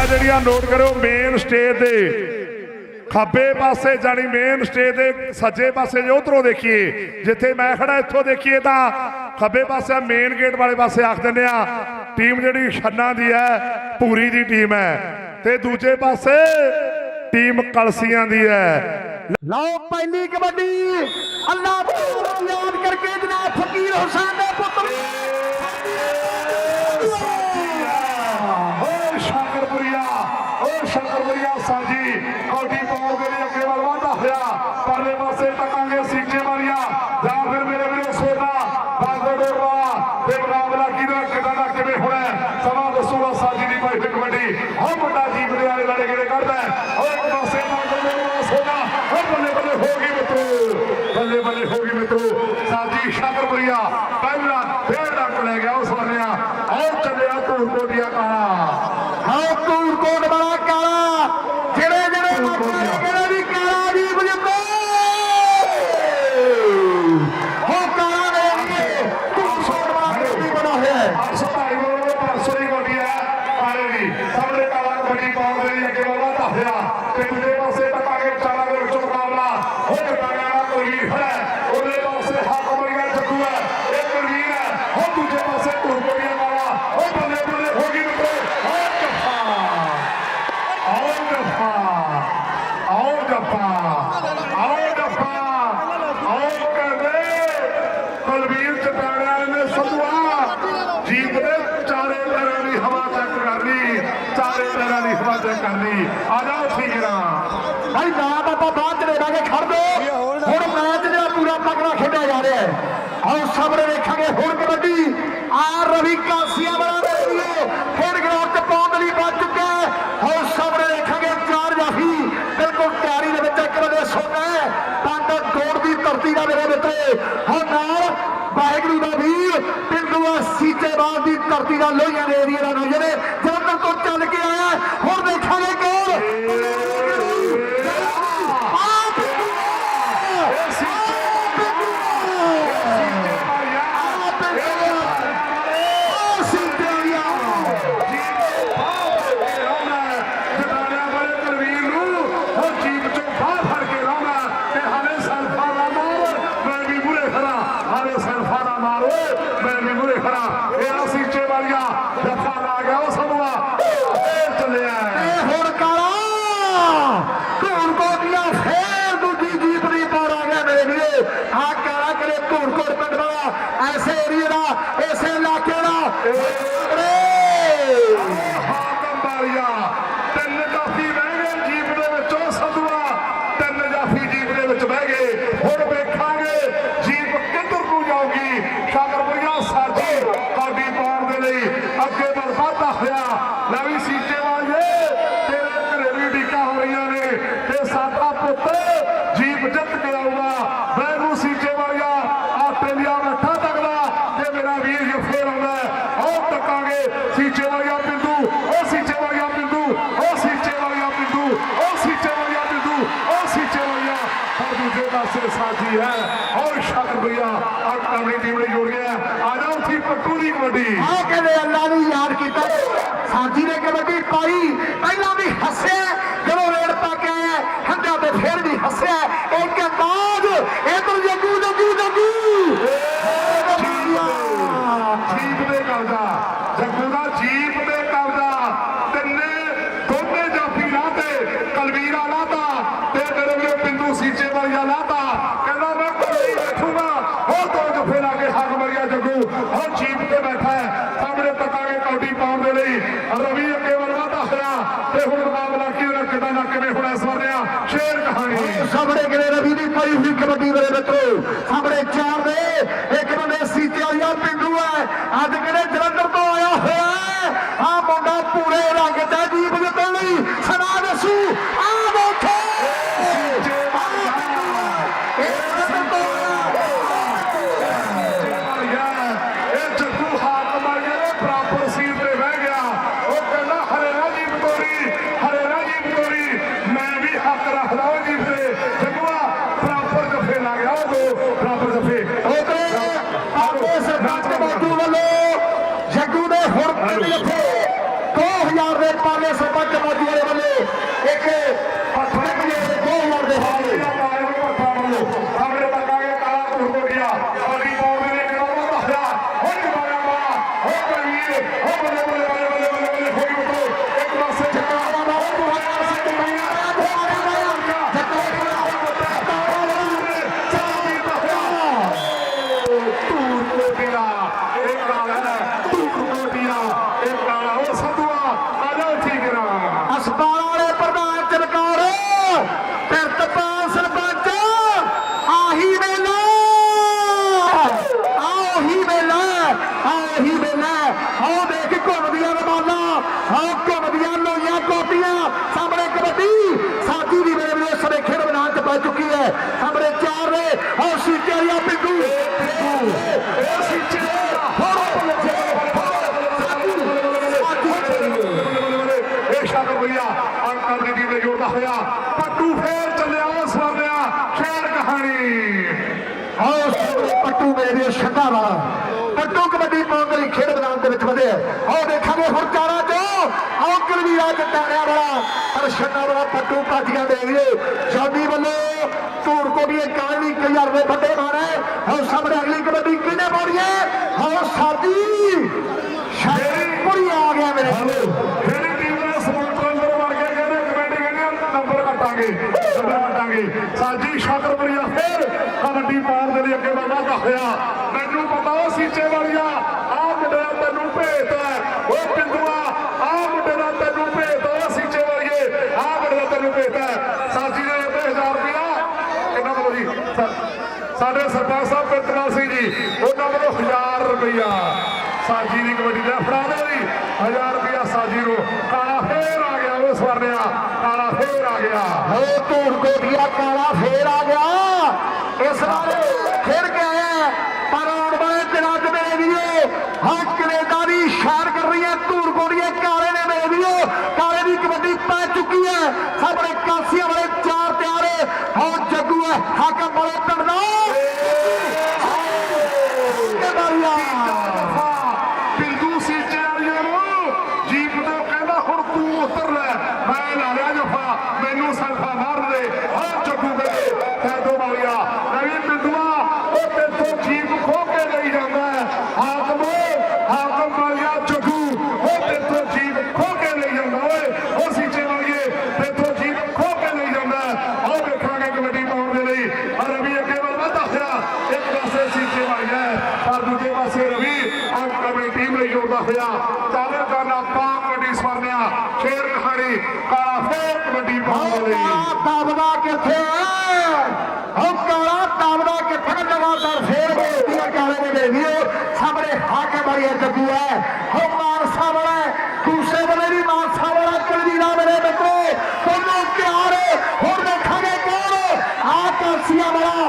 ਜਗ੍ਹਾ ਜਿਹੜੀਆਂ ਨੋਟ ਕਰੋ ਮੇਨ ਸਟੇਜ ਦੇ ਖੱਬੇ ਪਾਸੇ ਜਾਨੀ ਮੇਨ ਸਟੇਜ ਦੇ ਸੱਜੇ ਪਾਸੇ ਜੇ ਉਧਰੋਂ ਦੇਖੀਏ, ਜਿੱਥੇ ਮੈਂ ਖੜਾ ਇੱਥੋਂ ਦੇਖੀਏ ਤਾਂ ਖੱਬੇ ਪਾਸੇ ਮੇਨ ਗੇਟ ਵਾਲੇ ਪਾਸੇ ਆਖ ਦਿੰਦੇ ਆ ਟੀਮ ਜਿਹੜੀ ਛੰਨਾ ਦੀ ਹੈ, ਪੂਰੀ ਦੀ ਟੀਮ ਹੈ। ਤੇ ਦੂਜੇ ਪਾਸੇ ਟੀਮ ਕਲਸੀਆਂ ਦੀ ਹੈ। ਲਓ ਪਹਿਲੀ ਕਬੱਡੀ ਅੱਲਾਹ ਯਾਦ ਕਰਕੇ ਜਨਾਬ ਫਕੀਰ ਹੁਸੈਨ ਦੇ ਪੁੱਤਰ। ਫੈਸਲਾ ਕਿਹਦਾ ਕਿਦਾਂ ਦਾ ਕਿਵੇਂ ਹੋਣਾ ਸਮਾਂ ਦੱਸੂਗਾ ਸਾਜੀ ਦੀ ਮਾਈ ਫਿੱਟ ਵੱਡੀ ਹੋ। ਵੱਡਾ ਜੀਵ ਦੇ ਵਾਲੇ ਵਾਲੇ ਕਿਹੜੇ ਕਰਦਾ ਹੋ। ਪਾਸੇ ਨਾਲ ਗੱਲੇ ਨਾਲ ਸੋਨਾ। ਹੋ ਬੱਲੇ ਬੱਲੇ ਹੋ ਗਈ ਮਿੱਤਰੋ। ਬੱਲੇ ਬੱਲੇ ਹੋ ਗਈ ਮਿੱਤਰੋ। ਸਾਜੀ ਸ਼ਾਕਰਪੁਰੀਆ ਧੂਪੋਟੀਆਂ ਵਾਲਾ ਓਏ ਬੱਲੇ ਬੱਲੇ ਹੋ ਗਈ ਬੱਲੇ ਆਉ ਜੱਫਾ ਆਉ ਜੱਫਾ ਆਉ ਜੱਫਾ ਆਉ ਜੱਫਾ ਆਉ ਕਰਦੇ ਬਲਵੀਰ ਚਟਾਣਾ ਨੇ ਸਦਵਾ ਜੀਪ ਦੇ ਚਾਰੇ ਪੈਰਾਂ ਦੀ ਹਵਾ ਚੱਕ ਕਰਨੀ ਚਾਰੇ ਪੈਰਾਂ ਦੀ ਹਵਾ ਚੱਕ ਕਰਨੀ ਆ ਜਾਓ ਠੀਕਰਾ ਭਾਈ ਬਾਪ ਆਪਾਂ ਬਾਅਦ ਚ ਬਹਿ ਕੇ ਖੜ ਦੋ ਹੁਣ ਮੈਚ ਜਿਹੜਾ ਪੂਰਾ ਤਕੜਾ ਖੇਡਿਆ ਜਾ ਰਿਹਾ ਹੈ ਆਓ ਸਾਹਮਣੇ ਦੇਖਾਂਗੇ ਹੋਰ ਕਬੱਡੀ ਵੀ ਕਾਸੀਆ ਬਣਾ ਰਹੀ ਹੈ ਫਿਰ ਗਰਾਊਂਡ 'ਚ ਪਹੁੰਚ ਲਈ ਵੱਜ ਚੁੱਕਿਆ ਹੁਣ ਸਾਹਮਣੇ ਦੇਖਾਂਗੇ ਚਾਰ ਜਾਫੀ ਬਿਲਕੁਲ ਤਿਆਰੀ ਦੇ ਵਿੱਚ ਇੱਕ ਵਜੇ ਸੋਨਾ ਹੈ। ਪੰਡ ਗੋੜ ਦੀ ਧਰਤੀ ਦਾ ਮੇਰੇ ਮਿੱਤਰੇ। ਹੁਣ ਨਾਲ ਵਾਹਿਗੁਰੂ ਦਾ ਵੀਰ ਪਿੰਡੂਆ ਸੀਤੇਵਾਲ ਦੀ ਧਰਤੀ ਦਾ ਲੋਹੀਆਂ ਦੇ ਏਰੀਆ ਦਾ ਨੌਜਵਾਨ ਜਲੰਧਰ ਤੋਂ ਚੱਲ ਕੇ ਆਇਆ। ¡Abre! Martínez ਆ ਮੁੰਡਾ ਪੂਰੇ ਰੰਗ ਦਾ ਜੀਪ ਜਿੱਤਣ ਲਈ ਸੁਣਾ ਦੱਸੂ ਆ ਦੇਖੋ ਇਹ ਜਲੰਧਰ ਤੋਂ ਆਇਆ ਇਹ ਜੱਗੂ ਹਾਕ ਮਾਰ ਗਿਆ ਨੇ ਬਰਾਬਰ ਸੀਟ ਤੇ ਬਹਿ ਗਿਆ ਉਹ ਕਹਿੰਦਾ ਹਰੇਰਾ ਜੀ ਬਤੋਰੀ ਹਰੇਰਾ ਜੀ ਬਤੋਰੀ ਮੈਂ ਵੀ ਹੱਕ ਰੱਖਦਾ ਉਹ ਜੀ ਤੇ ਜੱਗੂਆ ਬਰਾਬਰ ਜਫੇ ਲਾ ਗਿਆ ਉਹ ਦੋ ਬਰਾਬਰ ਜਫੇ ਉਹਦੇ ਆਪੇ ਸਰਪੰਚ ਕਮਾਟੂ ਵੱਲੋਂ ਜੱਗੂ ਦੇ ਹੁਣ ਪਿੰਡ ਇੱਥੇ 2000 ਦੇ ਪਾਲੇ ਸਰਪੰਚ ਕਮਾਟੂ ਵਾਲੇ ਵੱਲੋਂ ਇੱਕ ਪੱਥਰ ਦੇ 2000 ਦੇ ਹਾਲੇ ਸਾਹਮਣੇ ਤੱਕਾਂਗੇ ਕਾਲਾ ਤੁਰ ਹੋ ਗਿਆ ਅਲੀ ਪਾਉਣ ਦੇ ਨੇ ਕਿਹੜਾ ਦੱਸਿਆ ਹੋ ਜਮਾਇਆ ਮਾ ਹੋ ਕਰੀਏ ਹੋ ਬੱਲੇ ਬੱਲੇ ਬੱਲੇ ਬੱਲੇ ਬੱਲੇ ਬੱਲੇ ਹੋਈ ਬਤੋ ਇੱਕ ਪਾਸੇ ਚੱਕਾ ਮਾਰੋ ਤੂੰ ਹੱਥ ਸੇ ਤੇ ਮੈਂ ਹਸਪਤਾਲ ਵਾਲੇ ਪ੍ਰਧਾਨ ਚਰਕਾਰ ਪਿਰਤਪਾਲ ਸਰਪੰਚ ਆਹੀ ਵੇਲਾ ਆਹੀ ਵੇਲਾ ਆਹੀ ਵੇਲਾ ਆਹ ਦੇਖ ਘੁੰਮਦੀਆਂ ਰਮਾਲਾਂ ਆਹ ਘੁੰਮਦੀਆਂ ਲੋਈਆਂ ਕੋਟੀਆਂ ਸਾਹਮਣੇ ਕਬੱਡੀ ਸਾਥੀ ਦੀ ਮੇਰੇ ਵੀਰੋ ਸਰੇਖੇ ਦੇ ਮੈਦਾਨ ਚ ਪੈ ਚੁੱਕੀ ਹੈ ਸਾਹਮਣੇ ਚਾਰ ਨੇ ਆਹ ਸੀਚੇਰੀਆ ਪਿੰਡੂ ਸ਼ਾਦਰ ਭਈਆ ਅੰਕਲ ਦੀ ਟੀਮ ਨੇ ਜੋੜਦਾ ਹੋਇਆ। ਪੱਟੂ ਫੇਰ ਚੱਲਿਆ ਉਸ ਵਾਲਿਆ ਖੇਡ ਕਹਾਣੀ। ਆਓ ਪੱਟੂ ਮੇਰੇ ਛੱਡਾ ਵਾਲਾ ਪੱਟੂ ਕਬੱਡੀ ਪਾਉਣ ਲਈ ਖੇਡ ਮੈਦਾਨ ਦੇ ਵਿੱਚ ਵਧਿਆ ਆਓ ਦੇਖਾਂਗੇ ਹੁਣ ਚਾਰਾਂ ਚੋਂ। ਆਓ ਕਲਵੀਰਾ ਜਟਾਣਿਆ ਵਾਲਾ। ਪਰ ਛੱਡਾ ਵਾਲਾ ਪੱਟੂ ਪਾਟੀਆਂ ਦੇ ਵੀਰੇ। ਜੋਦੀ ਵੱਲੋਂ ਧੂੜ ਕੋਡੀਏ ਕਾਲਨੀ ਕਈਰ ਦੇ ਵੱਡੇ ਮਾਰੇ ਆਓ ਸਾਹਮਣੇ ਅਗਲੀ ਕਬੱਡੀ ਕਿਹਨੇ ਪਾਉਣੀ ਹੈ? ਆਓ ਸਾਡੀ ਸ਼ਾਇਰੀ ਆ ਗਿਆ ਮੇਰੇ। ਵੀਰੋ ਜਿਹੜੀ ਟੀਮ ਦੇ ਸਪੋਰਟਰ ਅੰਦਰ ਵੜ ਕੇ ਕਹਿੰਦੇ ਕਮੇਟੀ ਕਹਿੰਦੇ ਨੰਬਰ ਕੱਟਾਂਗੇ ਨੰਬਰ ਸਾਜੀ ਸ਼ਾਕਰਪੁਰੀਆ ਫੇਰ ਕਬੱਡੀ ਪਾਉਣ ਦੇ ਲਈ ਅੱਗੇ ਵਧਦਾ ਹੋਇਆ। ਮੈਨੂੰ ਪਤਾ ਉਹ ਸੀਚੇ ਵਾਲੀਆ, ਆਹ ਮੁੰਡੇ ਦਾ ਤੈਨੂੰ ਭੇਜਦਾ ਉਹ ਪਿੰਦੂਆ, ਆਹ ਮੁੰਡੇ ਦਾ ਤੈਨੂੰ ਭੇਤ ਸੀਚੇ ਵਾਲੀਏ, ਆਹ ਮੁੰਡੇ ਦਾ ਤੈਨੂੰ ਭੇਤ ਹੈ। ਸਾਜੀ ਦੇ 1000 ਰੁਪਇਆ। ਕਿੰਨਾ ਬੋਲੋ ਜੀ ਸਾਡੇ ਸਰਪੰਚ ਸਾਹਿਬ ਪਿੰਤਰਾਲ ਸਿੰਘ ਜੀ, ਉਹਨਾਂ ਵੱਲੋਂ 1000 ਰੁਪਇਆ। ਸਾਜੀ ਦੀ ਕਬੱਡੀ ਦਾ ਫੜਾ ਦੇ ਜੀ 1000 ਰੁਪਇਆ ਸਾਜੀ ਨੂੰ। ਕਾਲਾ ਫੇਰ ਆ ਗਿਆ ਉਹ ਸਵਰਨਿਆ। ਕਾਲਾ ਫੇਰ ਆ ਗਿਆ। ਹੋ ਧੂੜ ਕੋਟੀਆ ਕਾਲਾ ਫੇਰ ਆ ਗਿਆ। ਇਸ ਵਾਰ ਖੇਡ ਕੇ ਆਇਆ ਪਰ ਆਉਣ ਵਾਲੇ ਦਿਨਾਂ 'ਚ ਮੇਰੇ ਵੀਰੋ ਹਾਂ ਕੈਨੇਡਾ ਦੀ ਸ਼ਹਿਰ ਕਰ ਰਹੀ ਹੈ ਧੂੜ ਕੋਟੀਆ ਕਾਲੇ ਨੇ ਮੇਰੇ ਵੀਰੋ। ਕਾਲੇ ਦੀ ਕਬੱਡੀ ਪੈ ਚੁੱਕੀ ਹੈ। ਸਾਹਮਣੇ ਕਾਸੀਆਂ ਵਾਲੇ ਚਾਰ ਤਿਆਰੇ ਹਾਂ। ਜੱਗੂ ਹੈ ਹਾਕਮ ਵਾਲੇ ਪਿੰਡ ਦਾ ਇਹ ਬਾਰੀਆ ਬਿੰਦੂ ਸੀਚੇ ਵਾਲਿਆਂ ਨੂੰ ਜੀਪ ਤੋਂ ਕਹਿੰਦਾ ਹੁਣ ਤੂੰ ਉਤਰ ਲੈ ਮੈਂ ਲਾ ਲਿਆ ਜਫਾ ਮੈਨੂੰ ਸਲਫਾ ਮਾਰ ਦੇ ਹਾਂ ਜੱਗੂ ਕਹਿੰਦੇ ਫੈਦੋ ਵਾਲਿਆ ਨਵੀਂ ਬਿੰਦੂਆ ਉਹ ਤੇਥੋਂ ਜੀਪ ਖੋ ਕੇ ਲਈ ਜਾਂਦਾ ਹੈ ਹਾਕਮ ਹਾਕਮ ਵਾਲਿਆ ਜੱਗੂ ਉਹ ਤੇਥੋਂ ਜੀਪ ਖੋ ਕੇ ਲਈ ਜਾਂਦਾ ਓਏ ਉਹ ਸੀਚੇ ਵਾਲੀਏ ਤੇਥੋਂ ਜੀਪ ਖੋ ਕੇ ਲਈ ਜਾਂਦਾ ਹੈ ਆਓ ਵੇਖਾਂਗੇ ਕਬੱਡੀ ਪਾਉਣ ਦੇ ਲਈ ਆ ਰਵੀ ਅੱਗੇ ਵੱਲ ਵਧਦਾ ਹੋਇਆ ਇੱਕ ਪਾਸੇ ਸੀਚੇ ਵਾਲੀਆ ਹੈ ਪਰ ਦੂਜੇ ਪਾਸੇ ਰਵੀ ਅੰਕ ਕਬੱਡੀ ਟੀਮ ਲਈ ਜੋੜਦਾ ਹੋਇਆ ਚਾਲੇ ਕਰਨਾ ਪਾਕ ਕਬੱਡੀ ਸਵਰਨਿਆ ਸ਼ੇਰ ਕਹਾਣੀ ਕਾਲਾ ਫੇਰ ਕਬੱਡੀ ਪਾਉਣ ਦੇ ਲਈ ਕਾਲਾ ਦਬਦਾ ਕਿੱਥੇ ਹੈ ਉਹ ਕਾਲਾ ਦਬਦਾ ਕਿੱਥੇ ਲਗਾਤਾਰ ਫੇਰ ਬੇਇੱਜ਼ਤੀਆਂ ਕਾਲੇ ਨੇ ਦੇ ਵੀਰੋ ਸਾਹਮਣੇ ਹਾਕੇ ਮਾਰੀ ਹੈ ਜੱਗੂ ਹੈ ਹੋ ਮਾਨਸਾ ਵਾਲਾ ਦੂਸਰੇ ਵੇਲੇ ਵੀ ਮਾਨਸਾ ਵਾਲਾ ਕਲਵੀਰਾ ਮੇਰੇ ਮਿੱਤਰੋ ਤੁਹਾਨੂੰ ਪਿਆਰ ਹੈ। ਹੁਣ ਦੇਖਾਂਗੇ ਕੌਣ ਆ ਕਾਸੀਆਂ ਵਾਲਾ ਕਾਸੀਆਂ ਵਾਲਾ ਧੂਰ ਕੋਟੀਆ ਚਾਚਾ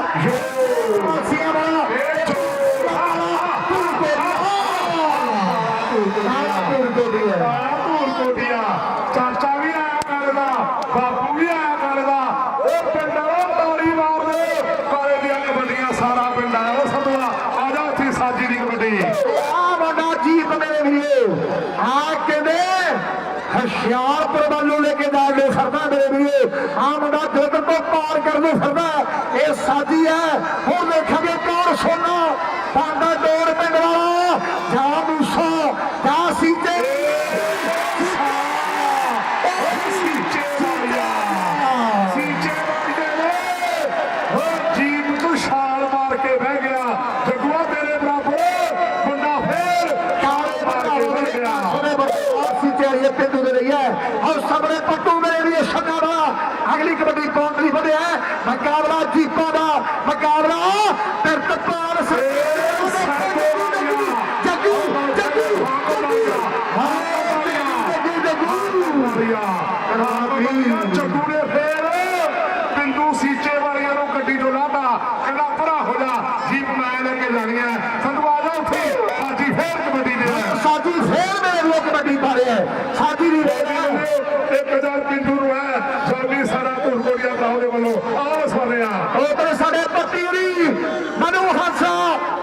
ਵੀ ਆਇਆ ਕਰਦਾ ਬਾਪੂ ਵੀ ਆਇਆ ਕਰਦਾ ਉਹ ਪਿੰਡ ਉਹ ਤਾੜੀ ਮਾਰਦੇ ਕਾਲੇ ਦੀਆਂ ਕਬੱਡੀਆਂ ਸਾਰਾ ਪਿੰਡ ਆਇਆ ਉਹ ਸਤਵਾ ਆ ਜਾ ਉੱਥੇ ਸਾਜੀ ਦੀ ਕਬੱਡੀ ਆ ਵੱਡਾ ਜੀਪ ਮੇਰੇ ਵੀਰੋ ਆ ਕਹਿੰਦੇ ਹਸ਼ਿਆਰਪੁਰ ਵੱਲੋਂ ਲੈ ਕੇ ਜਾ ਕੇ ਸਰਦਾ ਮੇਰੇ ਵੀਰੋ ਆ ਮੁੰਡਾ ਜੋਗਰ ਤੋਂ ਪਾਰ ਕਰਦੇ ਫਿਰਦਾ ਇਹ ਸਾਜੀ ਹੈ ਹੁਣ ਦੇਖਾਂਗੇ ਕੌਣ ਸੋਨਾ ਪਾਂਡਾ ਡੋਰ ਪਿੰਡ ਵਾਲਾ ਜਾਂ ਮੂਸਾ ਜਾਂ ਸੀਤੇ ਸੀਚੇ ਵਾਲਿਆ ਸੀਚੇ ਵਾਲਿਆ ਨੇ ਉਹ ਜੀਪ ਤੋਂ ਛਾਲ ਮਾਰ ਕੇ ਬਹਿ ਗਿਆ ਜਗੂਆ ਤੇਰੇ ਬਰਾਬਰ ਮੁੰਡਾ ਫੇਰ ਛਾਲ ਮਾਰ ਕੇ ਬਹਿ ਗਿਆ ਸੋਨੇ ਬੜਾ ਸੀਤੇ ਵਾਲੀ ਪਿੰਡੂ ਦੇ ਰਹੀ ਹੈ ਔਰ ਸਾਹਮਣੇ ਪੱਟੂ ਮੇਰੇ ਵੀਰੋ ਛੱਡਾ ਵਾਲਾ ਅਗਲੀ ਕਬੱਡੀ ਕੌਣ ਲਈ ਵਧਿਆ ਹੈ? ਮੁਕਾਬਲਾ ਜੀਪਾਂ ਦਾ ਮੁਕਾਬਲਾ ਪਿਰਤਪਾਲ ਸਿੰਘ ਜੱਗੂ ਮੈਂ ਲੈ ਕੇ ਜਾਣੀ ਹੈ ਸੰਧੂ ਆ ਜਾ ਉੱਥੇ ਸਾਜੀ ਫੇਰ ਕਬੱਡੀ ਦੇ ਆ ਸਾਜੀ ਫੇਰ ਮੇਰੇ ਲੋਕ ਕਬੱਡੀ ਪਾ ਰਿਹਾ ਹੈ ਸਾਜੀ ਦੀ ਰੇਡ ਇੱਕ ਹਜ਼ਾਰ ਪਿੰਡੂ ਨੂੰ ਹੈ ਸਾਡੀ ਸਾਰਾ ਧੁਰਕੋੜੀਆ ਬਰਾਉ ਦੇ ਵੱਲੋਂ ਆਹ ਸਵਾਰਿਆ ਉਧਰ ਸਾਡੇ ਪੱਤੀਰੀ ਮਨੂ ਹਾਸਾ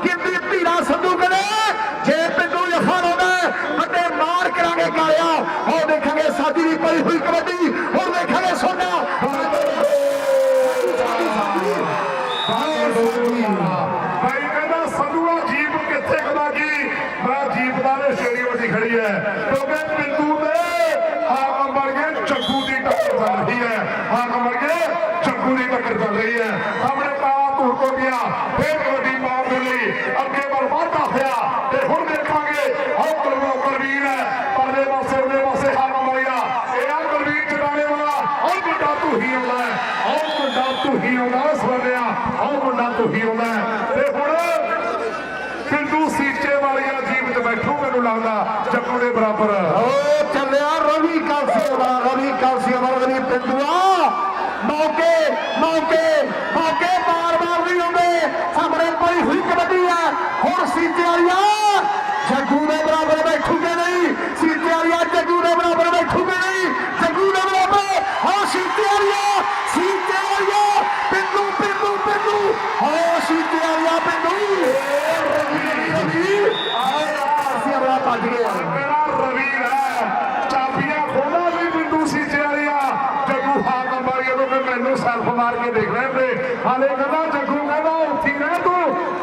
ਕਿੰਦੀ ਧੀਰਾ ਸੰਧੂ ਕਰੇ। ਜੇ ਪਿੰਡੂ ਜਫਾ ਲਾਉਂਦਾ ਹੈ, ਵੱਡੇ ਮਾਰ ਕਰਾਂਗੇ ਕਾਲਿਆ। ਉਹ ਦੇਖਾਂਗੇ ਸਾਡੀ ਦੀ ਪਈ ਹੋਈ ਕਬੱਡੀ। ਹੁਣ ਦੇਖਾਂਗੇ ਸੋਨਾ ਭਾਈ ਕਹਿੰਦਾ ਸੰਧੂਆ ਜੀਪ ਕਿੱਥੇ ਖਵਾਗੀ ਮੈਂ ਜੀਪ ਦਾ ਨੇ ਸ਼ੇਰੀ ਵੱਡੀ ਖੜੀ ਹੈ ਕਿਉਂਕਿ ਪਿੰਡੂ ਦੇ ਹਾਕਮ ਵਰਗੇ ਚੱਗੂ ਦੀ ਟੱਕਰ ਚੱਲ ਰਹੀ ਹੈ ਹਾਕਮ ਵਰਗੇ ਚੱਗੂ ਦੀ ਟੱਕਰ ਚੱਲ ਰਹੀ ਹੈ ਸਾਹਮਣੇ ਕਾਲਾ ਧੂਰ ਕੋ ਗਿਆ ਫੇਰ ਕਬੱਡੀ ਪਾਉਣ ਦੇ ਲਈ ਅੱਗੇ ਵੱਲ ਵਧਦਾ ਹੋਇਆ ਤੇ ਹੁਣ ਦੇਖਾਂਗੇ ਹੌ ਕਲਮੋ ਕਰਵੀਰ ਹੈ ਪਰਲੇ ਪਾਸੇ ਉਹਦੇ ਪਾਸੇ ਹਾਕਮ ਹੋਇਆ ਇਹ ਆ ਕਰਵੀਰ ਚਟਾਣੇ ਵਾਲਾ ਉਹ ਮੁੰਡਾ ਤੂੰ ਹੀ ਆਉਂਦਾ ਹੈ ਉਹ ਮੁੰਡਾ ਤੂੰ ਹੀ ਆਉਂਦਾ ਸਵਰਿਆ ਉਹ ਮੁੰਡਾ ਤੂੰ ਹੀ। ਤੇ ਹੁਣ ਪਿੰਡੂ ਸੀਚੇ ਵਾਲੀਆਂ ਜੀਪ ਬੈਠੂ, ਮੈਨੂੰ ਲੱਗਦਾ ਚੱਕੂ ਦੇ ਬਰਾਬਰ। ਉਹ ਚੱਲਿਆ ਰਵੀ ਕਾਲਸੀਆ ਦਾ ਰਵੀ ਕਾਲਸੀਆ ਦਾ ਰਵੀ ਪਿੰਡੂਆ। ਮੌਕੇ ਮੌਕੇ ਮੌਕੇ ਬਾਰ-ਬਾਰ ਨਹੀਂ ਆਉਂਦੇ। ਸਾਹਮਣੇ ਪਈ ਹੋਈ ਕਬੱਡੀ ਹੈ ਹੁਣ ਸੀਤੇ ਵਾਲਿਆ ਜੱਗੂ ਦੇ ਬਰਾਬਰ ਬੈਠੂਗੇ ਨਹੀਂ ਸੀਤੇ ਵਾਲਿਆ ਜੱਗੂ ਦੇ ਬਰਾਬਰ ਬੈਠੂਗੇ ਨਹੀਂ ਜੱਗੂ ਦੇ ਬਰਾਬਰ ਹਾਂ ਸੀਤੇ ਵਾਲਿਆ ਸੀਤੇ ਵਾਲਿਆ ਪਿੰਡੂ ਪਿੰਡੂ ਪਿੰਡੂ ਹਾਂ ਸੀਤੇ ਵਾਲਿਆ ਪਿੰਡੂ ਰਵੀ ਰਵੀ ਆਇਆ ਕਾਲਸੀਆ ਬੜਾ ਭੱਜ ਗਿਆ ਮੇਰਾ ਰਵੀ ਹੈ ਚਾਬੀਆਂ ਖੋਲਾ ਵੀ ਪਿੰਡੂ ਸੀਚੇ ਵਾਲੀਆਂ ਜੱਗੂ ਹਾਕਮ ਵਾਲੀਆਂ ਤੋਂ ਫਿਰ ਮੈਨੂੰ ਸੈਲਫ ਮਾਰ ਕੇ ਦੇਖ ਰਹੇ ਤੇ ਹਾਲੇ ਕਹਿੰਦਾ ਜੱਗੂ ਕਹਿੰਦਾ ਉੱਠੀ ਰਹਿ ਤੂੰ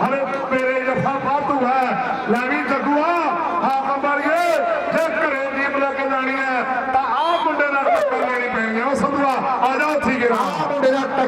ਹਲੇ ਮੇਰੇ ਜੱਫਾ ਵਾਧੂ ਹੈ ਲੈ ਵੀ ਜੱਗੂਆ ਹਾਕਮ ਵਾਲੀਏ ਜੇ ਘਰੇ ਜੀਪ ਲੈ ਕੇ ਜਾਣੀ ਹੈ ਤਾਂ ਆਹ ਮੁੰਡੇ ਨਾਲ ਟੱਕਰ ਲੈਣੀ ਪੈਣੀ ਹੈ ਉਹ ਸੰਧੂਆ ਆ ਜਾ ਉੱਠੀ ਕੇ ਆਹ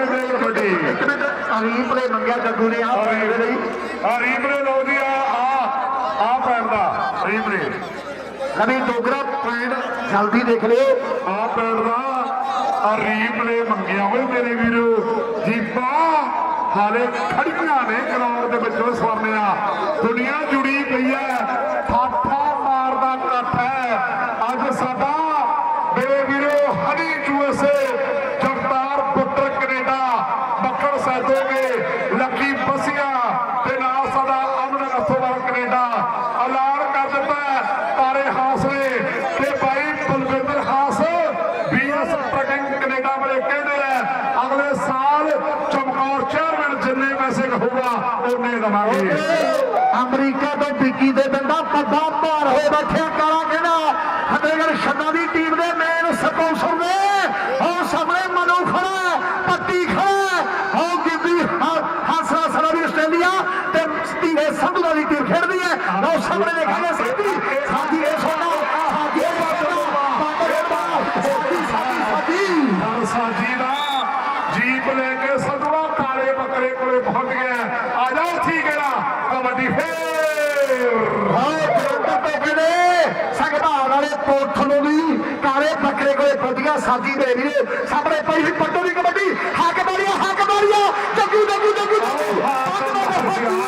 ਹਰੇ ਕਬੱਡੀ ਇੱਕ ਮਿੰਟ ਰੀਪਲੇ ਮੰਗਿਆ ਜੱਗੂ ਨੇ ਆਹ ਪੈਰ ਦੇ ਲਈ। ਆ ਰੀਪਲੇ ਲਓ ਜੀ ਆ ਆ ਆ ਪੈਰ ਦਾ ਰੀਪਲੇ ਲਵੀ ਡੋਗਰਾ ਪੁਆਇੰਟ ਜਲਦੀ ਦੇਖ ਲਿਓ। ਆ ਪੈਰ ਦਾ ਆ ਰੀਪਲੇ ਮੰਗਿਆ ਹੋਏ ਮੇਰੇ ਵੀਰੋ। ਜੀਪਾ ਹਾਲੇ ਖੜੀਆਂ ਨੇ ਗਰਾਊਂਡ ਦੇ ਵਿੱਚੋਂ ਸਵਰਨਿਆ। ਦੁਨੀਆ ਜੁੜੀ ਪਈ ਹੈ ਠਾਠਾ ਮਾਰਦਾ ਇਕੱਠ ਹੈ ਅੱਜ ਸਾਡਾ ਮੇਰੇ ਵੀਰੋ ਹਨੀ ਯੂਐਸਏ ਜਗਤਾਰ ਪੁੱਤਰ ਕੈਨੇਡਾ ਮੱਖਣ ਸੈਦੋਗੇ ਲੱਕੀ ਬਸੀਆਂ ਤੇ ਨਾਲ ਸਾਡਾ ਅਮਨ ਨਥੋਵਾਲ ਕੈਨੇਡਾ ਐਲਾਨ ਕਰ ਦਿੱਤਾ ਹੈ ਤਾਰੇ ਹਾਸਲੇ ਤੇ ਬਾਈ ਬਲਵਿੰਦਰ ਹਾਸ ਬੀਐਸ ਪ੍ਰਗਨ ਕੈਨੇਡਾ ਵਾਲੇ ਕਹਿੰਦੇ ਆ ਅਗਲੇ ਸਾਲ ਚਮਕੌਰ ਚੇਅਰਮੈਨ ਜਿੰਨੇ ਪੈਸੇ ਕਹੂਗਾ ਉਹਨੇ ਅਮਰੀਕਾ ਤੋਂ ਵਿੱਕੀ ਦੇ ਬੰਦਾ ਪੱਦਾ ਭਾਰ ਹੋਏ ਬੈਠਿਆ ਕਾਲਾ ਕਹਿੰਦਾ ਫਤਿਹਗੜ੍ਹ ਛੰਨਾ ਦੀ ਟੀਮ ਦੇ ਮੇਨ ਸਪਾਂਸਰ ਨੇ। ਉਹ ਸਾਹਮਣੇ ਮਨੂ ਖੜਾ ਹੈ, ਖੜਾ ਉਹ ਗਿੱਦੀ ਹਾਸਰਾ ਸਰਾ ਵੀ ਆਸਟ੍ਰੇਲੀਆ ਤੇ ਧੀਰੇ ਸੰਧੂ ਵਾਲੀ ਟੀਮ ਖੇਡਦੀ ਹੈ। ਉਹ ਸਾਹਮਣੇ ਦੇਖਾਂਗੇ ਸਾਡੀ ਸਾਡੀ ਇਹ ਸੋਨਾ ਸਾਡੀ ਇਹ ਸੋਨਾ ਸਾਡੀ ਸਾਡੀ ਸਾਡੀ। ਨਾਲ ਦਾ। ਜੀਪ ਲੈ ਕੇ ਸਦਵਾ ਕਾਲੇ ਬੱਕਰੇ ਕੋਲੇ ਪਹੁੰਚ ਗਿਆ ਆ ਜਾਓ ਠੀਕ ਹੈ ਨਾ ਕਬੱਡੀ ਫੇਰ ਹਾਏ ਜਰੰਦਰ ਤੋਂ ਕਹਿੰਦੇ ਸੰਗਧਾਰ ਵਾਲੇ ਪੋਠ ਨੂੰ ਵੀ ਕਾਲੇ ਬੱਕਰੇ ਕੋਲੇ ਪਹੁੰਚੀਆਂ ਸਾਜੀ ਦੇ ਵੀਰੇ। ਸਾਹਮਣੇ ਪਈ ਸੀ ਪੱਟੋ ਦੀ ਕਬੱਡੀ। ਹੱਕ ਮਾਰੀਆ ਹੱਕ ਮਾਰੀਆ। ਜੱਗੂ ਜੱਗੂ ਜੱਗੂ ਜੱਗੂ। ਹਾਂ ਕਬਾਰੀਆ ਜੱਗੂ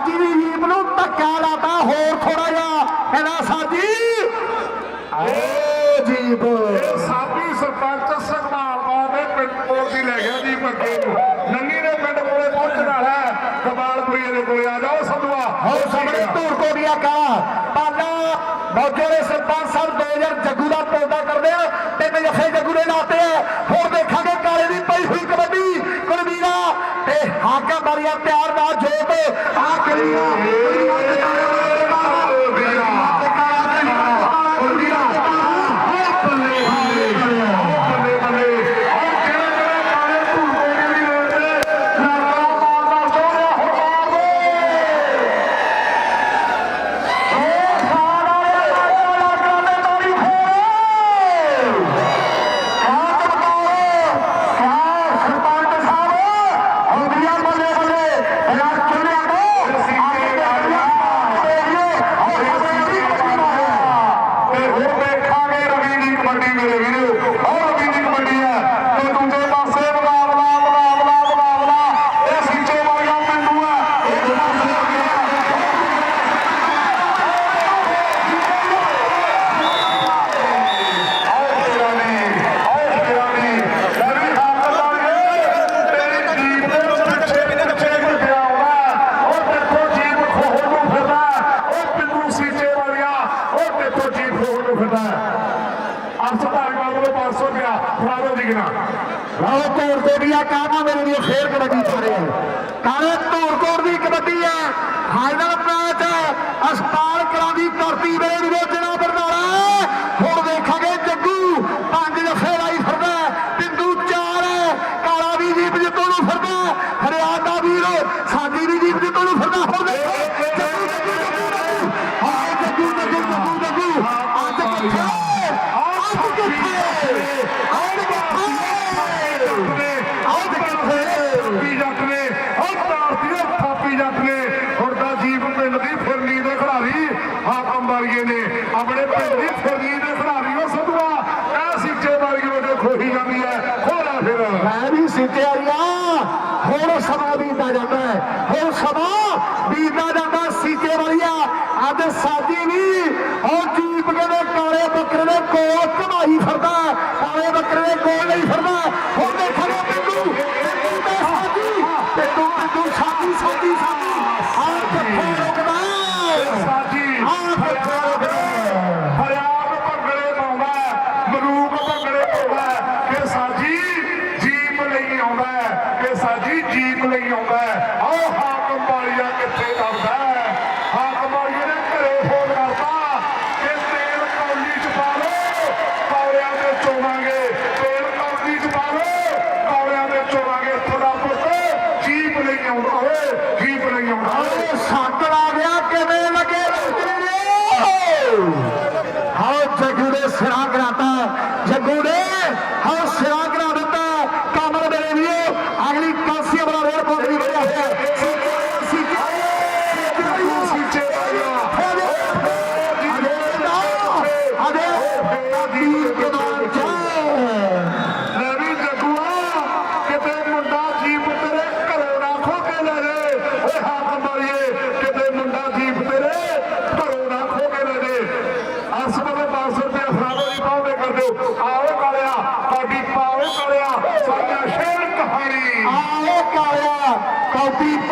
ਸਾਜੀ ਦੀ ਜੀਬ ਨੂੰ ਧੱਕਾ ਲਾਤਾ ਹੋਰ ਥੋੜਾ ਜਿਹਾ ਕਹਿੰਦਾ ਸਾਜੀ! ਓ ਜੀਬ ਸਾਡੀ ਸਰਪੰਚ ਸੰਭਾਲਵਾ ਦੇ ਪਿੰਡ ਕੋਲ ਦੀ ਲੈ ਗਿਆ ਜੀ ਮੱਗੇ ਨੰਗੀ ਦੇ ਪਿੰਡ ਕੋਲੇ ਪਹੁੰਚਣ ਵਾਲਾ ਕਮਾਲਪੁਰੀਏ ਦੇ ਕੋਲੇ। ਆ ਜਾਓ ਸੰਧੂਆ। ਹੋ ਸਾਹਮਣੇ ਧੂਰ ਕੋਡੀਆ ਕਾਲਾ ਪਾਲਾ ਮੌਕੇ ਦੇ ਸਰਪੰਚ ਸਾਹਿਬ 2000 ਜੱਗੂ ਦਾ ਤੋਬਾ ਕਰਦੇ ਆ ਤੇ ਜੱਫੇ ਜੱਗੂ ਦੇ ਲਾਤੇ ਹੋਰ ਦੇਖਾਂਗੇ ਕਾਲੇ ਦੀ ਪਈ ਹੋਈ ਕਬੱਡੀ। ਕੁਲਵੀਰਾ ਹਾਕਮ ਬਰੀਆ ਪਿਆਰ ਨਾਲ ਜੋਤ। ਆ। ਕਲੀਆਂ ਕਰੋ 500 ਰੁਪਿਆ ਫੜਾ ਦਿਓ ਦਿਗਣਾ ਲਓ ਤੋੜ ਦੇ ਵੀ ਆ ਕਾਮਾ ਮੇਰੇ ਲਈ ਫੇਰ ਕਬੱਡੀ ਪਾ ਰਹੇ ਹੈ ਕਾਲੇ ਤੋੜ ਤੋੜ ਦੀ ਕਬੱਡੀ ਹੈ ਫਾਈਨਲ ਮੈਚ ਹੈ ਅਸਪਾਲ ਕਰਾਂ ਦੀ ਧਰਤੀ ਮੇਰੇ ਨੂੰ ਜਨਾਬ ਖੋਹੀ ਜਾਂਦੀ ਹੈ, ਖੋਲਾ ਫਿਰ। ਹੈ ਵੀ ਸਿੱਟਿਆ ਹੁਣ ਸਮਾਂ ਬੀਤਦਾ ਜਾਂਦਾ ਹੈ। ਹੁਣ ਸਮਾਂ ਬੀਤਦਾ ਜਾਂਦਾ ਸੀਤੇ ਵਾਲੀਆ, ਅੱਜ ਸਾਡੀ ਵੀ ਉਹ ਜੀਪ ਕਹਿੰਦੇ ਕਾਲੇ ਬੱਕਰੇ ਦੇ ਕੋਲ ਕਮਾਈ ਫਿਰਦਾ ਕਾਲੇ ਬੱਕਰੇ ਦੇ ਕੋਲ ਨਹੀਂ ਫਿਰਦਾ ਹੁਣ ਦੇਖਣਾ ਪਿੰਡੂ ਪਿੰਡੂ ਤੇ ਸਾਡੀ ਪਿੰਡੂ ਪਿੰਡੂ ਸਾਡੀ ਸਾਡੀ ਸਾਡੀ ਆ ਕਿੱਥੇ অতি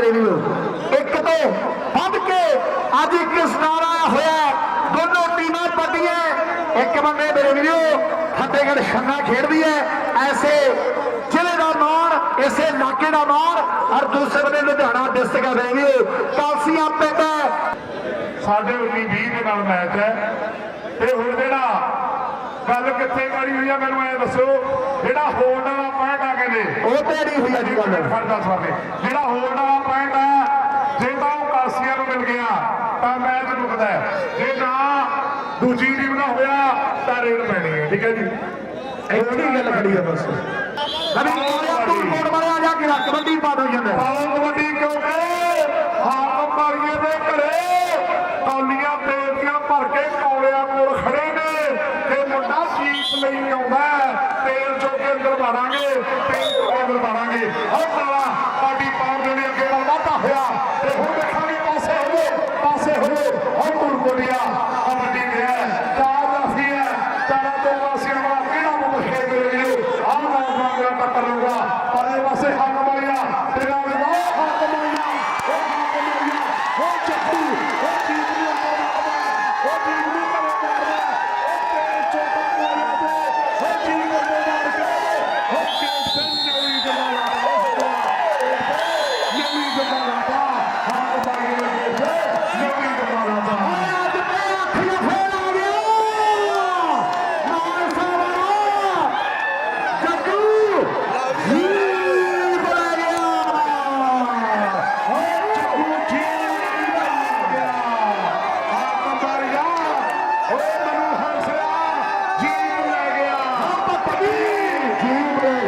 ਬਲਵਾਨ ਹੈ ਮੇਰੇ ਇੱਕ ਤੋਂ ਵੱਧ ਕੇ ਅੱਜ ਇੱਕ ਸਨਾਰਾ ਹੋਇਆ ਦੋਨੋਂ ਟੀਮਾਂ ਪੱਟੀਆਂ ਇੱਕ ਬੰਦੇ ਮੇਰੇ ਵੀਰੋ, ਫਤਿਹਗੜ੍ਹ ਛੰਨਾ ਖੇਡਦੀ ਹੈ। ਐਸੇ ਜ਼ਿਲ੍ਹੇ ਦਾ ਮਾਣ ਇਸੇ ਇਲਾਕੇ ਦਾ ਮਾਣ ਔਰ ਦੂਸਰੇ ਬੰਦੇ ਲੁਧਿਆਣਾ ਡਿਸਟ੍ਰਿਕਟ ਹੈ ਵੀਰੋ ਕਾਲਸੀਆਂ ਪਿੰਡ ਹੈ ਸਾਡੇ 19 20 ਦੇ ਨਾਲ ਮੈਚ ਹੈ। ਤੇ ਹੁਣ ਜਿਹੜਾ ਗੱਲ ਕਿੱਥੇ ਕਰੀ ਹੋਈ ਆ ਮੈਨੂੰ ਐ ਦੱਸੋ ਜਿਹੜਾ ਹੋਲਡ ਵਾਲਾ ਪੁਆਇੰਟ ਆ ਕਹਿੰਦੇ। ਉਹ ਤੇ ਨਹੀਂ ਹੋਈ ਅੱਜ ਗੱਲ। ਖੜਦਾ ਸਵਾਲੇ ਜਿਹੜਾ ਹੋਲਡ ਵਾਲਾ ਪੁਆਇੰਟ ਆ ਜੇ ਤਾਂ ਉਹ ਕਾਸੀਆਂ ਨੂੰ ਮਿਲ ਗਿਆ ਤਾਂ ਮੈਚ ਰੁਕਦਾ। ਜੇ ਨਾ ਦੂਜੀ ਟੀਮ ਦਾ ਹੋਇਆ ਤਾਂ ਰੇਡ ਪੈਣੀ ਹੈ ਠੀਕ ਹੈ ਜੀ? ਇੱਥੇ ਗੱਲ ਖੜੀ ਹੈ ਬਸ? ਤੂੰ ਕੋੜ ਮਾਰਿਆ ਜਾ ਕੇ ਕਬੱਡੀ। ਪਾ ਦੋ ਜਾਂਦਾ ਕਿਉਂਕਿ ਹਾਕਮ ਮਾਰੀਏ ਦੇ ਘਰੇ ਕੌਲੀਆਂ ਤੇਲੀਆਂ ਭਰ ਕੇ ਕੌਲਿਆਂ ਕੋਲ ਖੜੇ ਨੇ ਤੇ ਮੁੰਡਾ ਜੀਤ ਲਈ ਆਉਂਦਾ ਹੈ। ਤੇਲ ਚੋ ਕੇ ਅੰਦਰ ਵਾੜਾਂਗੇ ਤੇਲ ਚੋ ਕੇ ਅੰਦਰ ਵਾੜਾਂਗੇ ਹਰ ਤਾਲਾ ਪਾਰਟੀ ਪਾਉਣ ਦੇ ਲਈ ਅੱਗੇ ਨਾਲ ਵਾਧਾ ਹੋਇਆ ਤੇ ਹੁਣ ਦੇਖਾਂਗੇ ਪਾਸੇ ਹੋ ਪਾਸੇ ਹੋ ਹੁਣ ਦੂਰ ਕੋਲਿਆ ਕਬੱਡੀ ਗਿਆ ਚਾਰ ਰਾਫੀ ਹੈ ਚਾਰਾਂ ਤੋਂ ਵਾਸੀਆਂ ਵਾਲਾ ਕਿਹੜਾ ਮੁਸ਼ਕਿਲ ਦੇ ਲਈ ਆਹ ਨੌਜਵਾਨ ਜਿਹੜਾ ਟੱਕਰ ਲਊਗਾ ਪਰ ਇਹ ਪਾਸੇ ਹੱਕ ਮਾਰਿਆ ਤੇਰਾ ਵਿਦਾ ਹੱਕ ਮਾਰਿਆ ਉਹ ਹੱਕ ਮਾਰਿਆ ਉਹ ਚੱਕੂ ਉਹ ਚੀਜ਼ ਨੂੰ ਅੰਦਰ ਮਾਰਦਾ ਉਹ ਚੀਜ਼ ਨੂੰ ਕਰੇ ਮਾਰਦਾ ਉਹ ਤੇਰੇ ਚੋਟਾ ਮਾਰਿਆ ਤੇ ਉਹ ਚੀਜ਼ ਨੂੰ ਅੰਦਰ ਮਾਰ ਕੇ ਉਹ ਕੈਪਟਨ ਨਵੀਂ ਜਮਾਲਾ ਨਵੀਂ ਜਮਾਲਾ ਹੱਕ ਮਾਰਿਆ ਨਵੀਂ ਜਮਾਲਾ ਅੱਜ ਤੇ ਅੱਖੀਆਂ ਫੇਰ ਆ ਗਿਆ ਮਾਨ ਸਾਹਿਬ ਜੱਗੂ ਜੀ ਬਣਾ ਗਿਆ ਪੱਟੀ ਜੀ ਬਣਾ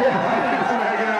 ਗਿਆ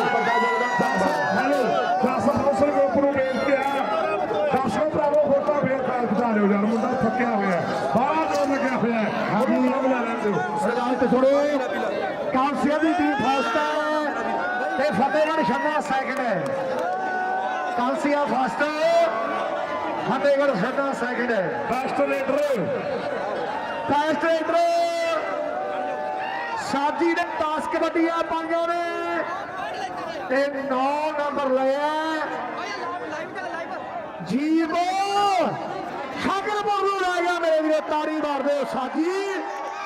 ਅਗਲੀ ਕਰੋਗੇ ਯਾਰ ਮੁੰਡਾ ਥੱਕਿਆ ਹੋਇਆ। ਬਾਹਰ ਤੋਂ ਲੱਗਿਆ ਹੋਇਆ ਹੈ। ਉਹਨੂੰ ਲੱਭ ਲੈ ਲੈਣ ਦਿਓ। ਸਰਦਾਰ ਤੇ ਛੋੜੋ ਕਾਂਸੀਆ ਦੀ ਟੀਮ ਫਸਟ ਹੈ ਤੇ ਫਤਿਹਗੜ੍ਹ ਛੰਨਾ ਸੈਕਿੰਡ ਹੈ। ਕਾਂਸੀਆ ਫਸਟ ਫਤਿਹਗੜ੍ਹ ਛੰਨਾ ਸੈਕਿੰਡ ਹੈ। ਬੈਸਟ ਰੇਡਰ ਫਾਸਟ ਇਧਰ ਸਾਜੀ ਨੇ 10 ਕਬੱਡੀਆਂ ਪਾਈਆਂ ਨੇ ਤੇ 9 ਨੰਬਰ ਲਿਆ ਜੀਵ। ਸ਼ਕਰ ਬੋਲੂ ਰਹਿ ਗਿਆ ਮੇਰੇ ਵੀਰੋ ਤਾੜੀ ਮਾਰਦੇ ਹੋ ਸਾਜੀ।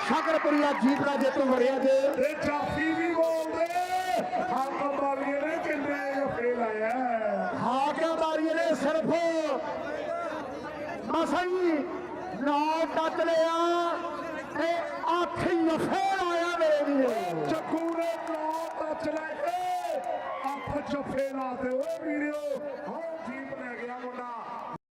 ਸ਼ਕਰਪੁਰੀਆ ਜੀਤ ਦਾ ਜੇਤੂ ਵੜਿਆ ਜੇ ਇਹ ਚਾਫੀ ਵੀ ਬੋਲਦੇ ਹੱਕ ਮਾਰੀਏ ਨੇ ਕਿੰਨੇ ਇਹ ਫੇਲ ਆਇਆ ਹਾਕਿਆ ਮਾਰੀ ਨੇ ਸਿਰਫ? ਮਸਾਈ ਨੌ ਟੱਚ ਲਿਆ ਤੇ ਅੱਠ ਨਫੇ ਆਇਆ ਮੇਰੇ ਵੀਰੋ। ਚੱਕੂ ਨੇ ਨੌ ਟੱਚ ਲੈ ਕੇ ਅੱਖ ਜੱਫੇ ਲਾਤੇ ਓਏ ਵੀਰਿਓ ਹਾਂ ਜੀਪ ਲੈ ਗਿਆ ਮੁੰਡਾ।